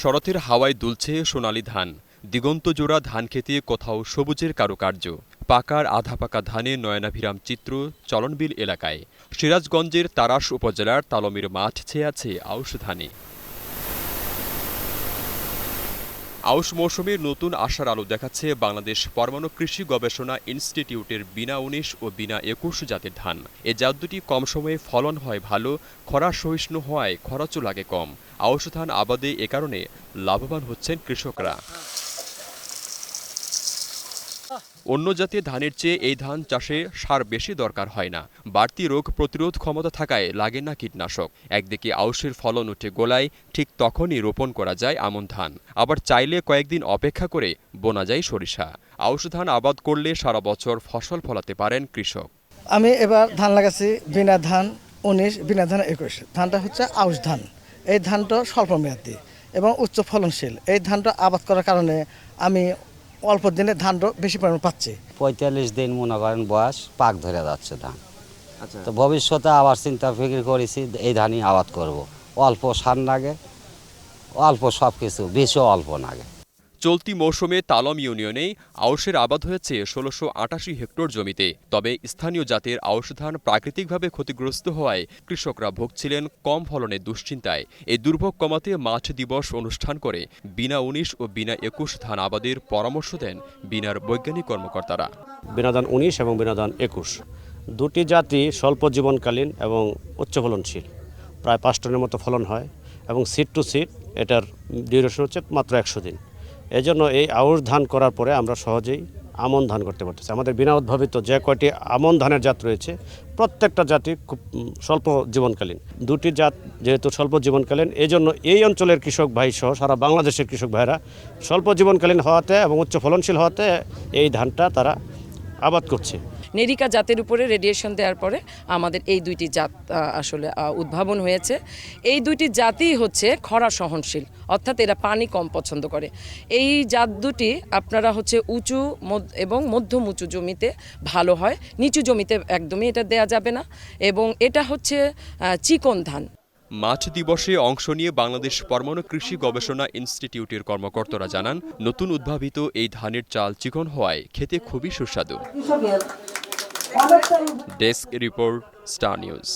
শরতের হাওয়ায় দুলছে সোনালি ধান। দিগন্তজোড়া ধান খেতে কোথাও সবুজের কারুকার্য। পাকার আধা পাকা ধানে নয়নাভিরাম চিত্র চলনবিল এলাকায়। সিরাজগঞ্জের তারাস উপজেলার তালমির মাঠ ছেয়ে আছে আউশ ধানে। আউশ মৌসুমে নতুন আশার আলো দেখাচ্ছে বাংলাদেশ পরমাণু কৃষি গবেষণা ইনস্টিটিউটের বিনা উনিশ ও বিনা একুশ জাতের ধান। এ জাত দুটি কম সময়ে ফলন হয় ভালো, খরা সহিষ্ণু হওয়ায় খরচও লাগে কম। আউশ ধান আবাদে এ কারণে লাভবান হচ্ছেন কৃষকরা। অন্য জাতীয় ধানের চেয়ে এই ধান চাষে সার বেশি দরকার হয় না। বাড়তি রোগ প্রতিরোধ ক্ষমতা থাকায় লাগে না কীটনাশক। একদিকে আউশের ফলন উঠে গোলায়, ঠিক তখনই রোপণ করা যায় আমন ধান। আবার চাইলে কয়েকদিন অপেক্ষা করে বোনা যায় সরিষা। আউশ ধান আবাদ করলে সারা বছর ফসল ফলাতে পারেন কৃষক। আমি এবার ধান লাগাচ্ছি বিনা ধান উনিশ, বিনা ধান একুশ। ধানটা হচ্ছে আউশ ধান। এই ধানটা স্বল্প মেয়াদি এবং উচ্চ ফলনশীল। এই ধানটা আবাদ করার কারণে আমি অল্প দিনে ধান বেশি পরিমাণ পাচ্ছে। পঁয়তাল্লিশ দিন মনে করেন বয়স পাক ধরে যাচ্ছে ধান। তো ভবিষ্যতে আবার চিন্তা ফিকির করেছি এই ধানই আবাদ করব। অল্প সার লাগে অল্প সব কিছু বেশিও অল্প লাগে চলতি মৌসুমে তালম ইউনিয়নে আউশের আবাদ হয়েছে ষোলোশো আটাশি হেক্টর জমিতে। তবে স্থানীয় জাতের আউশ ধান প্রাকৃতিকভাবে ক্ষতিগ্রস্ত হওয়ায় কৃষকরা ভুগছিলেন কম ফলনের দুশ্চিন্তায়। এই দুর্ভোগ কমাতে মাঠ দিবস অনুষ্ঠান করে বিনা উনিশ ও বিনা একুশ ধান আবাদের পরামর্শ দেন বিনার বৈজ্ঞানিক কর্মকর্তারা। বিনোদন উনিশ এবং বিনোদন একুশ। দুটি জাতি স্বল্প জীবনকালীন এবং উচ্চ ফলনশীল প্রায় পাঁচ টনের মতো ফলন হয় এবং সিট টু সিট এটার ডিউরেশন হচ্ছে মাত্র একশো দিন। এজন্য এই আউশ ধান করার পরে আমরা সহজেই আমন ধান করতে পারতেছি। আমাদের বিনা উদ্ভাবিত যে কয়টি আমন ধানের জাত রয়েছে, প্রত্যেকটা জাতি খুব স্বল্প জীবনকালীন। দুটি জাত যেহেতু স্বল্প জীবনকালীন এই জন্য এই অঞ্চলের কৃষক ভাই সহ সারা বাংলাদেশের কৃষক ভাইরা স্বল্প জীবনকালীন হওয়াতে এবং উচ্চ ফলনশীল হওয়াতে এই ধানটা তারা আবাদ করছে। নেরিকা জাতের উপরে রেডিয়েশন দেওয়ার পরে আমাদের এই দুইটি জাত আসলে উদ্ভাবন হয়েছে। এই দুইটি জাতই হচ্ছে খরা সহনশীল অর্থাৎ এরা পানি কম পছন্দ করে। এই জাত দুটি আপনারা হচ্ছে উঁচু এবং মধ্যম উঁচু জমিতে ভালো হয়। নিচু জমিতে একদমই এটা দেয়া যাবে না। এবং এটা হচ্ছে চিকন ধান। মাঠ দিবসে অংশ নিয়ে বাংলাদেশ পরমাণু কৃষি গবেষণা ইনস্টিটিউটের কর্মকর্তারা জানান নতুন উদ্ভাবিত এই ধানের চাল চিকন হওয়ায় খেতে খুবই সুস্বাদু। Desk report star news